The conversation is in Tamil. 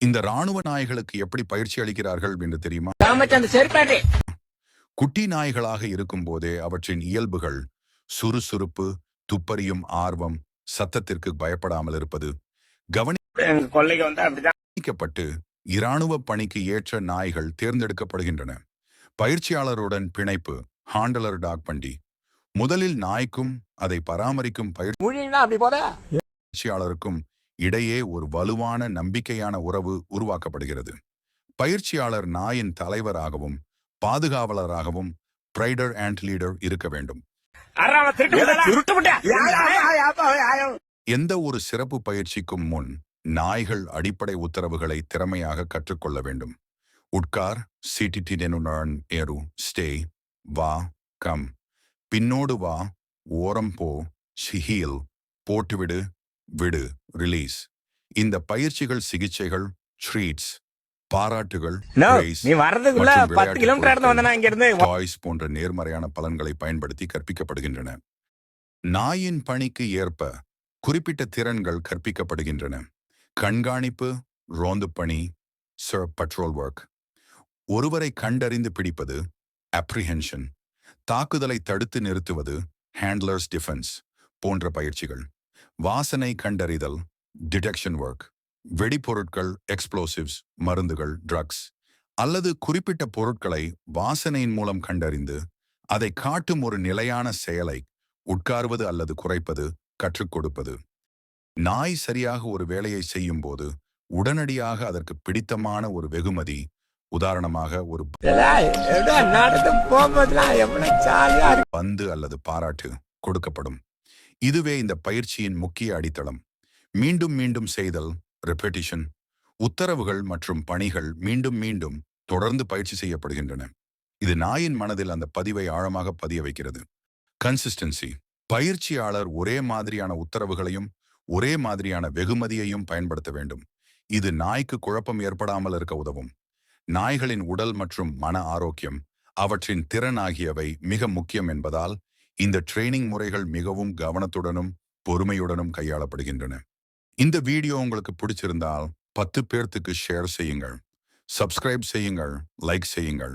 இந்த ராணுவ நாய்களுக்கு எப்படி பயிற்சி அளிக்கிறார்கள் என்று தெரியுமா? குட்டி நாய்களாக இருக்கும் போதே அவற்றின் இயல்புகள் சுறுசுறுப்பு துப்பறியும் ஆர்வம் சத்தத்திற்கு பயப்படாமல் இருப்பது கவனிக்கப்பட்டு இராணுவ பணிக்கு ஏற்ற நாய்கள் தேர்ந்தெடுக்கப்படுகின்றன. பயிற்சியாளருடன் பிணைப்பு ஹாண்டலர் டாக் பண்டி முதலில் நாய்க்கும் அதை பராமரிக்கும் பயிற்சியாளருக்கும் இடையே ஒரு வலுவான நம்பிக்கையான உறவு உருவாக்கப்படுகிறது. பயிற்சியாளர் நாயின் தலைவராகவும் பாதுகாவலராகவும் பிரைடர் அண்ட் லீடர் இருக்க வேண்டும். எந்த ஒரு சிறப்பு பயிற்சிக்கும் முன் நாய்கள் அடிப்படை உத்தரவுகளை திறமையாக கற்றுக்கொள்ள வேண்டும். உட்கார் சிட்டிடினுடன் ஏறு ஸ்டே வா கம். பின்னோடு வா ஓரம் போ ஷிஹீல் போட்டுவிடு விடு ரிலீஸ் இந்த பயிற்சிகள் சிகிச்சைகள் ட்ரீட்ஸ் பாராட்டுகள் நோ வர்றதுக்குள்ள பத்து கிலோமீட்டர் வந்தனா இங்க இருந்து டாய்ஸ் போன்ற நேர்மறையான பலன்களை பயன்படுத்தி கற்பிக்கப்படுகின்றன. நாயின் பணிக்கு ஏற்ப குறிப்பிட்ட திறன்கள் கற்பிக்கப்படுகின்றன. கண்காணிப்பு ரோந்து பணி சர் பட்ரோல் ஒர்க் ஒருவரை கண்டறிந்து பிடிப்பது அப்ரிஹென்ஷன் தாக்குதலை தடுத்து நிறுத்துவது ஹேண்ட்லர்ஸ் டிஃபென்ஸ் போன்ற பயிற்சிகள். வாசனை கண்டறிதல் டிடெக்ஷன் ஒர்க் வெடிபொருட்கள் எக்ஸ்ப்ளோசிவ்ஸ் மருந்துகள் ட்ரக்ஸ் அல்லது குறிப்பிட்ட பொருட்களை வாசனையின் மூலம் கண்டறிந்து அதை காட்டும் ஒரு நிலையான செயலை உட்கார்வது அல்லது குறைப்பது கற்றுக் கொடுப்பது. நாய் சரியாக ஒரு வேலையை செய்யும் போது உடனடியாக அதற்கு பிடித்தமான ஒரு வெகுமதி உதாரணமாக ஒரு பந்து அல்லது பாராட்டு கொடுக்கப்படும். இதுவே இந்த பயிற்சியின் முக்கிய அடித்தளம். மீண்டும் மீண்டும் செய்தல் ரெப்படிஷன் உத்தரவுகள் மற்றும் பணிகள் மீண்டும் மீண்டும் தொடர்ந்து பயிற்சி செய்யப்படுகின்றன. இது நாயின் மனதில் அந்த பதிவை ஆழமாக பதிய வைக்கிறது. கன்சிஸ்டன்சி பயிற்சியாளர் ஒரே மாதிரியான உத்தரவுகளையும் ஒரே மாதிரியான வெகுமதியையும் பயன்படுத்த வேண்டும். இது நாய்க்கு குழப்பம் ஏற்படாமல் இருக்க உதவும். நாய்களின் உடல் மற்றும் மன ஆரோக்கியம் அவற்றின் திறன் ஆகியவை மிக முக்கியம் என்பதால் இந்த ட்ரெய்னிங் முறைகள் மிகவும் கவனத்துடனும் பொறுமையுடனும் கையாளப்படுகின்றன. இந்த வீடியோ உங்களுக்கு பிடிச்சிருந்தால் பத்து பேர்த்துக்கு ஷேர் செய்யுங்கள். சப்ஸ்கிரைப் செய்யுங்கள் லைக் செய்யுங்கள்.